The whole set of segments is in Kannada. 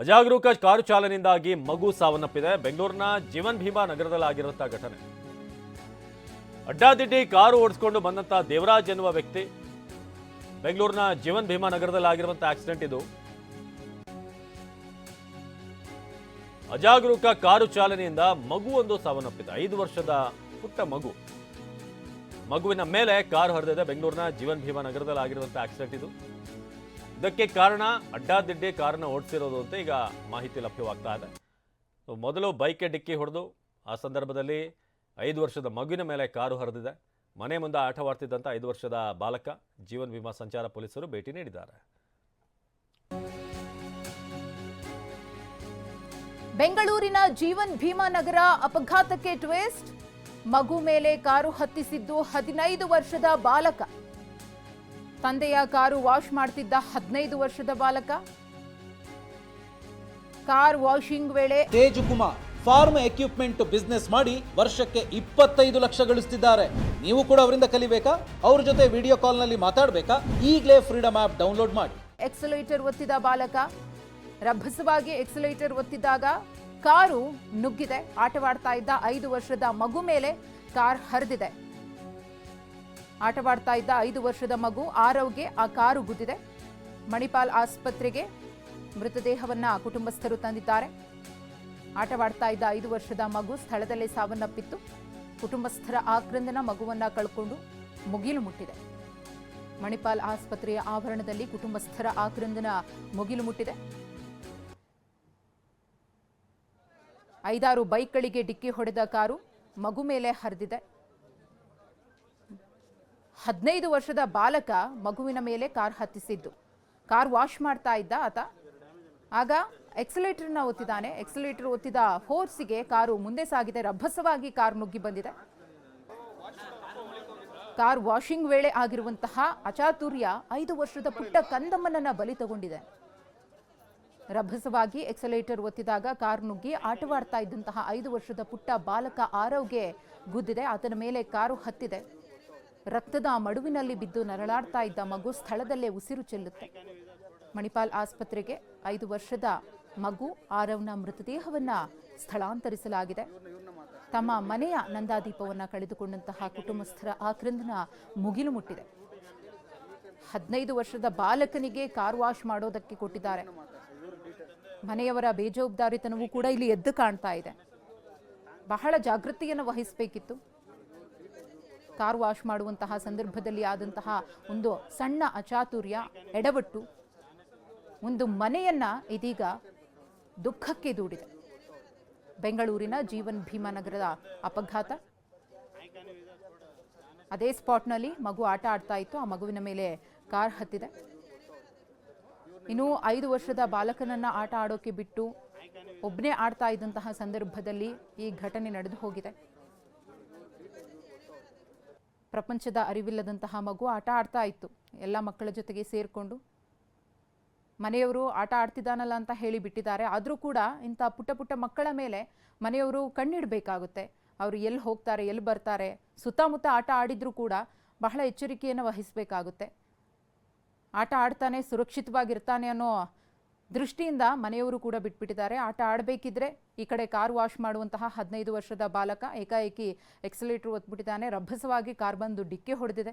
ಅಜಾಗರೂಕ ಕಾರು ಚಾಲನೆಯಿಂದಾಗಿ ಮಗು ಸಾವನ್ನಪ್ಪಿದೆ. ಬೆಂಗಳೂರಿನ ಜೀವನ್ ಭೀಮಾ ನಗರದಲ್ಲಿ ಆಗಿರುವಂತಹ ಘಟನೆ. ಅಡ್ಡಾದಿಡ್ಡಿ ಕಾರು ಓಡಿಸ್ಕೊಂಡು ಬಂದಂತ ದೇವರಾಜ್ ಎನ್ನುವ ವ್ಯಕ್ತಿ ಬೆಂಗಳೂರಿನ ಜೀವನ್ ಭೀಮಾ ನಗರದಲ್ಲಿ ಆಗಿರುವಂತಹ ಆಕ್ಸಿಡೆಂಟ್ ಇದು. ಅಜಾಗರೂಕ ಕಾರು ಚಾಲನೆಯಿಂದ ಮಗು ಒಂದು ಸಾವನ್ನಪ್ಪಿದೆ. ಐದು ವರ್ಷದ ಪುಟ್ಟ ಮಗು. ಮಗುವಿನ ಮೇಲೆ ಕಾರು ಹರಿದಿದೆ. ಬೆಂಗಳೂರಿನ ಜೀವನ್ ಭೀಮಾ ನಗರದಲ್ಲಿ ಆಗಿರುವಂತಹ ಆಕ್ಸಿಡೆಂಟ್ ಇದು. ಇದಕ್ಕೆ ಕಾರಣ ಅಡ್ಡಾದಿಡ್ಡೆ ಕಾರನ್ನು ಓಡಿಸಿರೋದು ಅಂತ ಈಗ ಮಾಹಿತಿ ಲಭ್ಯವಾಗ್ತಾ ಇದೆ. ಮೊದಲು ಬೈಕ್ಗೆ ಡಿಕ್ಕಿ ಹೊಡೆದು, ಆ ಸಂದರ್ಭದಲ್ಲಿ ಐದು ವರ್ಷದ ಮಗುವಿನ ಮೇಲೆ ಕಾರು ಹರಿದಿದೆ. ಮನೆ ಮುಂದೆ ಆಟವಾಡ್ತಿದ್ದಂಥ ಐದು ವರ್ಷದ ಬಾಲಕ, ಜೀವನ್ ವಿಮಾ ಸಂಚಾರ ಪೊಲೀಸರು ಭೇಟಿ ನೀಡಿದ್ದಾರೆ. ಬೆಂಗಳೂರಿನ ಜೀವನ್ ಭೀಮಾ ನಗರ ಅಪಘಾತಕ್ಕೆ ಟ್ವಿಸ್ಟ್. ಮಗು ಮೇಲೆ ಕಾರು ಹತ್ತಿಸಿದ್ದು ಹದಿನೈದು ವರ್ಷದ ಬಾಲಕ. ತಂದೆಯ ಕಾರು ವಾಶ್ ಮಾಡ್ತಿದ್ದ ಹದಿನೈದು ವರ್ಷದ ಬಾಲಕ? ಕಾರ್ ವಾಷಿಂಗ್ ವೇಳೆ ತೇಜುಕುಮಾರ್ ಫಾರ್ಮ್ ಎಕ್ವಿಪ್ಮೆಂಟ್ ಬಿಸ್ನೆಸ್ ಮಾಡಿ ವರ್ಷಕ್ಕೆ ಇಪ್ಪತ್ತೈದು ಲಕ್ಷ ಗಳಿಸ್ತಿದ್ದಾರೆ. ನೀವು ಕೂಡ ಅವರಿಂದ ಕಲಿಬೇಕಾ? ಅವ್ರ ಜೊತೆ ವಿಡಿಯೋ ಕಾಲ್ನಲ್ಲಿ ಮಾತಾಡಬೇಕಾ? ಈಗಲೇ ಫ್ರೀಡಮ್ ಆ್ಯಪ್ ಡೌನ್ಲೋಡ್ ಮಾಡಿ. ಎಕ್ಸಲೇಟರ್ ಒತ್ತಿದ ಬಾಲಕ? ರಭಸವಾಗಿ ಎಕ್ಸಲೇಟರ್ ಒತ್ತಿದ್ದಾಗ ಕಾರು ನುಗ್ಗಿದೆ. ಆಟವಾಡ್ತಾ ಇದ್ದ ಐದು ವರ್ಷದ ಮಗು ಮೇಲೆ ಕಾರ್ ಹರಿದಿದೆ. ಆಟವಾಡ್ತಾ ಇದ್ದ ಐದು ವರ್ಷದ ಮಗು ಆರವ್ಗೆ ಆ ಕಾರು ಗುದ್ದಿದೆ. ಮಣಿಪಾಲ್ ಆಸ್ಪತ್ರೆಗೆ ಮೃತದೇಹವನ್ನ ಕುಟುಂಬಸ್ಥರು ತಂದಿದ್ದಾರೆ. ಆಟವಾಡ್ತಾ ಇದ್ದ ಐದು ವರ್ಷದ ಮಗು ಸ್ಥಳದಲ್ಲೇ ಸಾವನ್ನಪ್ಪಿತ್ತು. ಕುಟುಂಬಸ್ಥರ ಆಕ್ರಂದನ ಮಗುವನ್ನ ಕಳ್ಕೊಂಡು ಮುಗಿಲು ಮುಟ್ಟಿದೆ. ಮಣಿಪಾಲ್ ಆಸ್ಪತ್ರೆಯ ಆವರಣದಲ್ಲಿ ಕುಟುಂಬಸ್ಥರ ಆಕ್ರಂದನ ಮುಗಿಲು ಮುಟ್ಟಿದೆ. ಐದಾರು ಬೈಕ್ಗಳಿಗೆ ಡಿಕ್ಕಿ ಹೊಡೆದ ಕಾರು ಮಗು ಮೇಲೆ ಹರಿದಿದೆ. ಹದಿನೈದು ವರ್ಷದ ಬಾಲಕ ಮಗುವಿನ ಮೇಲೆ ಕಾರ್ ಹತ್ತಿಸಿದ್ದು. ಕಾರ್ ವಾಶ್ ಮಾಡ್ತಾ ಇದ್ದ ಆತ. ಆಗ ಎಕ್ಸಲೇಟರ್ನ ಒತ್ತಿದ್ದಾನೆ ಎಕ್ಸಲೇಟರ್ ಒತ್ತಿದ ಫೋರ್ಸಿಗೆ ಕಾರು ಮುಂದೆ ಸಾಗಿದೆ. ರಭಸವಾಗಿ ಕಾರ್ ನುಗ್ಗಿ ಬಂದಿದೆ. ಕಾರ್ ವಾಷಿಂಗ್ ವೇಳೆ ಆಗಿರುವಂತಹ ಅಚಾತುರ್ಯ ಐದು ವರ್ಷದ ಪುಟ್ಟ ಕಂದಮ್ಮನನ್ನ ಬಲಿ ತಗೊಂಡಿದೆ. ರಭಸವಾಗಿ ಎಕ್ಸಲೇಟರ್ ಒತ್ತಿದಾಗ ಕಾರ್ ನುಗ್ಗಿ ಆಟವಾಡ್ತಾ ಇದ್ದಂತಹ ಐದು ವರ್ಷದ ಪುಟ್ಟ ಬಾಲಕ ಆರವ್ಗೆ ಗುದ್ದಿದೆ. ಆತನ ಮೇಲೆ ಕಾರು ಹತ್ತಿದೆ. ರಕ್ತದ ಮಡುವಿನಲ್ಲಿ ಬಿದ್ದು ನರಳಾಡ್ತಾ ಇದ್ದ ಮಗು ಸ್ಥಳದಲ್ಲೇ ಉಸಿರು ಚೆಲ್ಲುತ್ತೆ. ಮಣಿಪಾಲ್ ಆಸ್ಪತ್ರೆಗೆ ಐದು ವರ್ಷದ ಮಗು ಆರವ್ನ ಮೃತದೇಹವನ್ನ ಸ್ಥಳಾಂತರಿಸಲಾಗಿದೆ. ತಮ್ಮ ಮನೆಯ ನಂದಾದೀಪವನ್ನು ಕಳೆದುಕೊಂಡಂತಹ ಕುಟುಂಬಸ್ಥರ ಆಕ್ರಂದನ ಮುಗಿಲು ಮುಟ್ಟಿದೆ. ಹದಿನೈದು ವರ್ಷದ ಬಾಲಕನಿಗೆ ಕಾರ್ ವಾಶ್ ಮಾಡೋದಕ್ಕೆ ಕೊಟ್ಟಿದ್ದಾರೆ. ಮನೆಯವರ ಬೇಜವಾಬ್ದಾರಿತನವೂ ಕೂಡ ಇಲ್ಲಿ ಎದ್ದು ಕಾಣ್ತಾ ಇದೆ. ಬಹಳ ಜಾಗೃತಿಯನ್ನು ವಹಿಸಬೇಕಿತ್ತು. ಕಾರ್ ವಾಶ್ ಮಾಡುವಂತಹ ಸಂದರ್ಭದಲ್ಲಿ ಆದಂತಹ ಒಂದು ಸಣ್ಣ ಅಚಾತುರ್ಯ, ಎಡವಟ್ಟು, ಒಂದು ಮನೆಯನ್ನ ಇದೀಗ ದುಃಖಕ್ಕೆ ದೂಡಿದೆ. ಬೆಂಗಳೂರಿನ ಜೀವನ್ ಭೀಮಾನಗರದ ಅಪಘಾತ. ಅದೇ ಸ್ಪಾಟ್ನಲ್ಲಿ ಮಗು ಆಟ ಆಡ್ತಾ ಇತ್ತು. ಆ ಮಗುವಿನ ಮೇಲೆ ಕಾರ್ ಹತ್ತಿದೆ. ಇನ್ನು ಐದು ವರ್ಷದ ಬಾಲಕನನ್ನ ಆಟ ಆಡೋಕೆ ಬಿಟ್ಟು ಒಬ್ಬನೇ ಆಡ್ತಾ ಇದ್ದಂತಹ ಸಂದರ್ಭದಲ್ಲಿ ಈ ಘಟನೆ ನಡೆದು ಹೋಗಿದೆ. ಪ್ರಪಂಚದ ಅರಿವಿಲ್ಲದಂತಹ ಮಗು ಆಟ ಆಡ್ತಾ ಇತ್ತು. ಎಲ್ಲ ಮಕ್ಕಳ ಜೊತೆಗೆ ಸೇರಿಕೊಂಡು ಮನೆಯವರು ಆಟ ಆಡ್ತಿದ್ದಾನಲ್ಲ ಅಂತ ಹೇಳಿ ಬಿಟ್ಟಿದ್ದಾರೆ. ಆದರೂ ಕೂಡ ಇಂಥ ಪುಟ್ಟ ಪುಟ್ಟ ಮಕ್ಕಳ ಮೇಲೆ ಮನೆಯವರು ಕಣ್ಣಿಡಬೇಕಾಗುತ್ತೆ. ಅವರು ಎಲ್ಲಿ ಹೋಗ್ತಾರೆ, ಎಲ್ಲಿ ಬರ್ತಾರೆ, ಸುತ್ತಮುತ್ತ ಆಟ ಆಡಿದರೂ ಕೂಡ ಬಹಳ ಎಚ್ಚರಿಕೆಯನ್ನು ವಹಿಸಬೇಕಾಗುತ್ತೆ. ಆಟ ಆಡ್ತಾನೆ, ಸುರಕ್ಷಿತವಾಗಿರ್ತಾನೆ ಅನ್ನೋ ದೃಷ್ಟಿಯಿಂದ ಮನೆಯವರು ಕೂಡ ಬಿಟ್ಬಿಟ್ಟಿದ್ದಾರೆ. ಆಟ ಆಡಬೇಕಿದ್ರೆ ಈ ಕಡೆ ಕಾರ್ ವಾಶ್ ಮಾಡುವಂತಹ ಹದಿನೈದು ವರ್ಷದ ಬಾಲಕ ಏಕಾಏಕಿ ಎಕ್ಸಲೇಟರ್ ಒತ್ಬಿಟ್ಟಿದ್ದಾನೆ. ರಭಸವಾಗಿ ಕಾರ್ ಬಂದು ಡಿಕ್ಕಿ ಹೊಡೆದಿದೆ.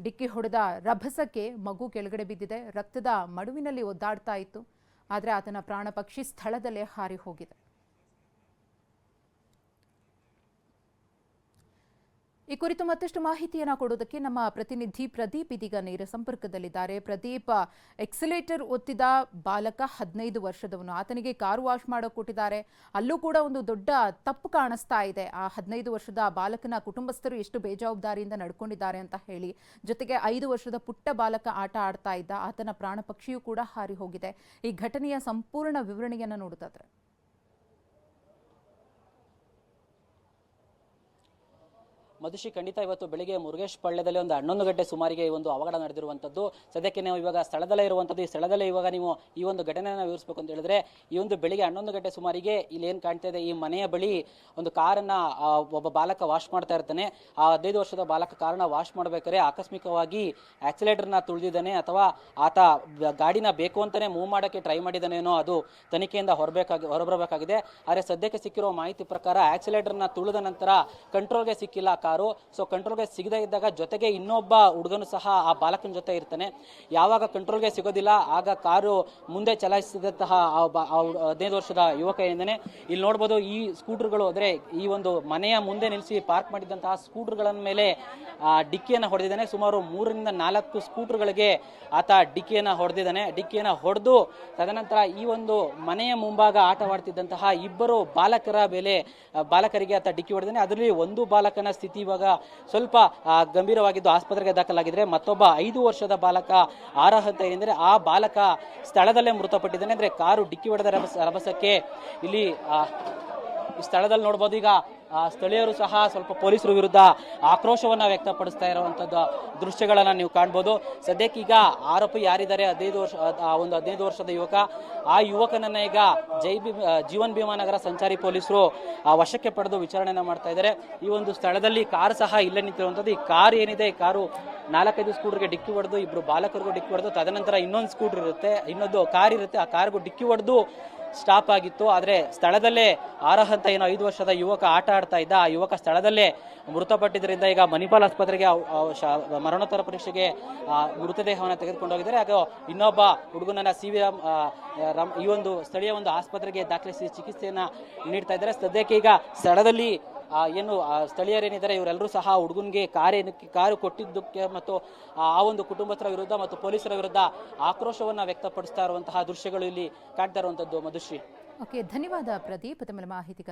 ಡಿಕ್ಕಿ ಹೊಡೆದ ರಭಸಕ್ಕೆ ಮಗು ಕೆಳಗಡೆ ಬಿದ್ದಿದೆ. ರಕ್ತದ ಮಡುವಿನಲ್ಲಿ ಒದ್ದಾಡ್ತಾ ಇತ್ತು. ಆದರೆ ಆತನ ಪ್ರಾಣ ಪಕ್ಷಿ ಸ್ಥಳದಲ್ಲೇ ಹಾರಿ ಹೋಗಿದೆ. ಈ ಕುರಿತು ಮತ್ತಷ್ಟು ಮಾಹಿತಿಯನ್ನು ಕೊಡೋದಕ್ಕೆ ನಮ್ಮ ಪ್ರತಿನಿಧಿ ಪ್ರದೀಪ್ ಇದೀಗ ನೇರ ಸಂಪರ್ಕದಲ್ಲಿದ್ದಾರೆ. ಪ್ರದೀಪ್ ಎಕ್ಸಲೇಟರ್ ಒತ್ತಿದ ಬಾಲಕ ಹದಿನೈದು ವರ್ಷದವನು. ಆತನಿಗೆ ಕಾರು ವಾಶ್ ಮಾಡೋಕೆ ಕೊಟ್ಟಿದ್ದಾರೆ ಅಲ್ಲೂ ಕೂಡ ಒಂದು ದೊಡ್ಡ ತಪ್ಪು ಕಾಣಿಸ್ತಾ ಇದೆ. ಆ ಹದಿನೈದು ವರ್ಷದ ಬಾಲಕನ ಕುಟುಂಬಸ್ಥರು ಎಷ್ಟು ಬೇಜವಾಬ್ದಾರಿಯಿಂದ ನಡ್ಕೊಂಡಿದ್ದಾರೆ ಅಂತ ಹೇಳಿ, ಜೊತೆಗೆ ಐದು ವರ್ಷದ ಪುಟ್ಟ ಬಾಲಕ ಆಟ ಆಡ್ತಾ ಇದ್ದ ಆತನ ಪ್ರಾಣ ಪಕ್ಷಿಯೂ ಕೂಡ ಹಾರಿ ಹೋಗಿದೆ. ಈ ಘಟನೆಯ ಸಂಪೂರ್ಣ ವಿವರಣೆಯನ್ನು ನೋಡೋದಾದ್ರೆ ಮಧುಶ್ರೀ ಖಂಡಿತ ಇವತ್ತು ಬೆಳಿಗ್ಗೆ ಮುರುಗೇಶ್ ಪಳ್ಳ್ಯದಲ್ಲಿ ಒಂದು ಹನ್ನೊಂದು ಗಂಟೆ ಸುಮಾರಿಗೆ ಈ ಒಂದು ಅವಘಡ ನಡೆದಿರುವಂಥದ್ದು ಸದ್ಯಕ್ಕೆ ನಾವು ಇವಾಗ ಸ್ಥಳದಲ್ಲೇ ಇರುವಂಥದ್ದು ಈ ಸ್ಥಳದಲ್ಲೇ ಇವಾಗ ನೀವು ಈ ಒಂದು ಘಟನೆಯನ್ನು ವಿವರಿಸಬೇಕು ಅಂತ ಹೇಳಿದ್ರೆ, ಈ ಒಂದು ಬೆಳಿಗ್ಗೆ ಹನ್ನೊಂದು ಗಂಟೆ ಸುಮಾರಿಗೆ ಇಲ್ಲಿ ಏನು ಕಾಣ್ತಾ ಇದೆ? ಈ ಮನೆಯ ಬಳಿ ಒಂದು ಕಾರನ್ನ ಒಬ್ಬ ಬಾಲಕ ವಾಶ್ ಮಾಡ್ತಾ ಇರ್ತಾನೆ. ಆ ಹದಿನೈದು ವರ್ಷದ ಬಾಲಕ ಕಾರನ್ನ ವಾಶ್ ಮಾಡಬೇಕಾದ್ರೆ ಆಕಸ್ಮಿಕವಾಗಿ ಆಕ್ಸಿಲೇಟರ್ನ ತುಳಿದಿದ್ದಾನೆ ಅಥವಾ ಆತ ಗಾಡಿನ ಬೇಕು ಅಂತಾನೆ ಮೂವ್ ಮಾಡೋಕ್ಕೆ ಟ್ರೈ ಮಾಡಿದಾನೇನೋ ಅದು ತನಿಖೆಯಿಂದ ಹೊರಬೇಕಾಗಿ, ಹೊರಬರಬೇಕಾಗಿದೆ. ಆದರೆ ಸದ್ಯಕ್ಕೆ ಸಿಕ್ಕಿರೋ ಮಾಹಿತಿ ಪ್ರಕಾರ ಆಕ್ಸಿಲೇಟರ್ನ ತುಳಿದ ನಂತರ ಕಂಟ್ರೋಲ್ಗೆ ಸಿಕ್ಕಿಲ್ಲ. ಕಾರು ಸೊ ಕಂಟ್ರೋಲ್ಗೆ ಸಿಗದೇ ಇದ್ದಾಗ ಜೊತೆಗೆ ಇನ್ನೊಬ್ಬ ಹುಡುಗನು ಸಹ ಆ ಬಾಲಕನ ಜೊತೆ ಇರ್ತಾನೆ. ಯಾವಾಗ ಕಂಟ್ರೋಲ್ಗೆ ಸಿಗೋದಿಲ್ಲ, ಆಗ ಕಾರು ಮುಂದೆ ಚಲಾಯಿಸಿದಂತಹ ಹದಿನೈದು ವರ್ಷದ ಯುವಕ ಏನೇ ಇಲ್ಲಿ ನೋಡ್ಬೋದು ಈ ಸ್ಕೂಟರ್ಗಳು ಅಂದರೆ ಈ ಒಂದು ಮನೆಯ ಮುಂದೆ ನಿಲ್ಲಿಸಿ ಪಾರ್ಕ್ ಮಾಡಿದಂತಹ ಸ್ಕೂಟರ್ಗಳ ಮೇಲೆ ಡಿಕ್ಕಿಯನ್ನು ಹೊಡೆದಿದ್ದಾನೆ. ಸುಮಾರು ಮೂರರಿಂದ ನಾಲ್ಕು ಸ್ಕೂಟರ್ಗಳಿಗೆ ಆತ ಡಿಕ್ಕಿಯನ್ನು ಹೊಡೆದಿದ್ದಾನೆ. ಡಿಕ್ಕಿಯನ್ನು ಹೊಡೆದು ತದನಂತರ ಈ ಒಂದು ಮನೆಯ ಮುಂಭಾಗ ಆಟವಾಡ್ತಿದ್ದಂತಹ ಇಬ್ಬರು ಬಾಲಕರ ಮೇಲೆ ಬಾಲಕರಿಗೆ ಆತ ಡಿಕ್ಕಿ ಹೊಡೆದಿದ್ದಾನೆ. ಅದರಲ್ಲಿ ಒಂದು ಬಾಲಕನ ಸ್ಥಿತಿ ಇವಾಗ ಸ್ವಲ್ಪ ಗಂಭೀರವಾಗಿದ್ದು ಆಸ್ಪತ್ರೆಗೆ ದಾಖಲಾಗಿದ್ರೆ ಮತ್ತೊಬ್ಬ ಐದು ವರ್ಷದ ಬಾಲಕ ಆರಹತೆ ಏನೆಂದರೆ ಆ ಬಾಲಕ ಸ್ಥಳದಲ್ಲೇ ಮೃತಪಟ್ಟಿದ್ದಾನೆ. ಅಂದರೆ ಕಾರು ಡಿಕ್ಕಿ ಹೊಡೆದ ರಭಸ, ರಭಸಕ್ಕೆ ಇಲ್ಲಿ ಸ್ಥಳದಲ್ಲಿ ನೋಡ್ಬೋದು ಈಗ ಸ್ಥಳೀಯರು ಸಹ ಸ್ವಲ್ಪ ಪೊಲೀಸರ ವಿರುದ್ಧ ಆಕ್ರೋಶವನ್ನು ವ್ಯಕ್ತಪಡಿಸ್ತಾ ಇರುವಂಥದ್ದು ದೃಶ್ಯಗಳನ್ನು ನೀವು ಕಾಣ್ಬೋದು. ಸದ್ಯಕ್ಕೀಗ ಆರೋಪಿ ಯಾರಿದ್ದಾರೆ? ಹದಿನೈದು ವರ್ಷ ಒಂದು ಹದಿನೈದು ವರ್ಷದ ಯುವಕ. ಆ ಯುವಕನನ್ನ ಈಗ ಜೈ ಆ, ಜೀವನ್ ಭೀಮಾನಗರ ಸಂಚಾರಿ ಪೊಲೀಸರು ವಶಕ್ಕೆ ಪಡೆದು ವಿಚಾರಣೆನ ಮಾಡ್ತಾ ಇದ್ದಾರೆ. ಈ ಒಂದು ಸ್ಥಳದಲ್ಲಿ ಕಾರ್ ಸಹ ಇಲ್ಲ ನಿಂತಿರುವಂಥದ್ದು ಈ ಕಾರ್ ಏನಿದೆ? ಈ ಕಾರು ನಾಲ್ಕೈದು ಸ್ಕೂಟರ್ಗೆ ಡಿಕ್ಕಿ ಹೊಡೆದು ಇಬ್ಬರು ಬಾಲಕರಿಗೂ ಡಿಕ್ಕಿ ಹೊಡೆದು ತದನಂತರ ಇನ್ನೊಂದು ಸ್ಕೂಟರ್ ಇರುತ್ತೆ ಇನ್ನೊಂದು ಕಾರ್ ಇರುತ್ತೆ. ಆ ಕಾರ್ಗೂ ಡಿಕ್ಕಿ ಹೊಡೆದು ಸ್ಟಾಪ್ ಆಗಿತ್ತು. ಆದರೆ ಸ್ಥಳದಲ್ಲೇ ಆರಹಂತ ಏನೋ ಐದು ವರ್ಷದ ಯುವಕ ಆಟ ಆಡ್ತಾ ಇದ್ದ ಆ ಯುವಕ ಸ್ಥಳದಲ್ಲೇ ಮೃತಪಟ್ಟಿದ್ದರಿಂದ ಈಗ ಮಣಿಪಾಲ್ ಆಸ್ಪತ್ರೆಗೆ ಮರಣೋತ್ತರ ಪರೀಕ್ಷೆಗೆ ಮೃತದೇಹವನ್ನು ತೆಗೆದುಕೊಂಡು ಹೋಗಿದ್ದಾರೆ ಹಾಗೆ ಇನ್ನೊಬ್ಬ ಹುಡುಗನನ್ನ ಸಿ ವಿ ರಾಮ್, ಈ ಒಂದು ಸ್ಥಳೀಯ ಒಂದು ಆಸ್ಪತ್ರೆಗೆ ದಾಖಲಿಸಿ ಚಿಕಿತ್ಸೆಯನ್ನ ನೀಡ್ತಾ ಇದ್ದಾರೆ. ಸದ್ಯಕ್ಕೆ ಈಗ ಸ್ಥಳದಲ್ಲಿ ಏನು ಸ್ಥಳೀಯರೇನಿದ್ದಾರೆ, ಇವರೆಲ್ಲರೂ ಸಹ ಹುಡುಗನಿಗೆ ಕಾರೇನಕ್ಕೆ ಕಾರು ಕೊಟ್ಟಿದ್ದಕ್ಕೆ ಮತ್ತು, ಆ ಒಂದು ಕುಟುಂಬಸ್ಥರ ವಿರುದ್ಧ ಮತ್ತು ಪೊಲೀಸರ ವಿರುದ್ಧ ಆಕ್ರೋಶವನ್ನ ವ್ಯಕ್ತಪಡಿಸ್ತಾ ಇರುವಂತಹ ದೃಶ್ಯಗಳು ಇಲ್ಲಿ ಕಾಣ್ತಾ ಇರುವಂತದ್ದು ಮಧುಶ್ರೀ. ಓಕೆ, ಧನ್ಯವಾದ ಪ್ರದೀಪ್. ತಮ್ಮ ಮಾಹಿತಿಗಾಗಿ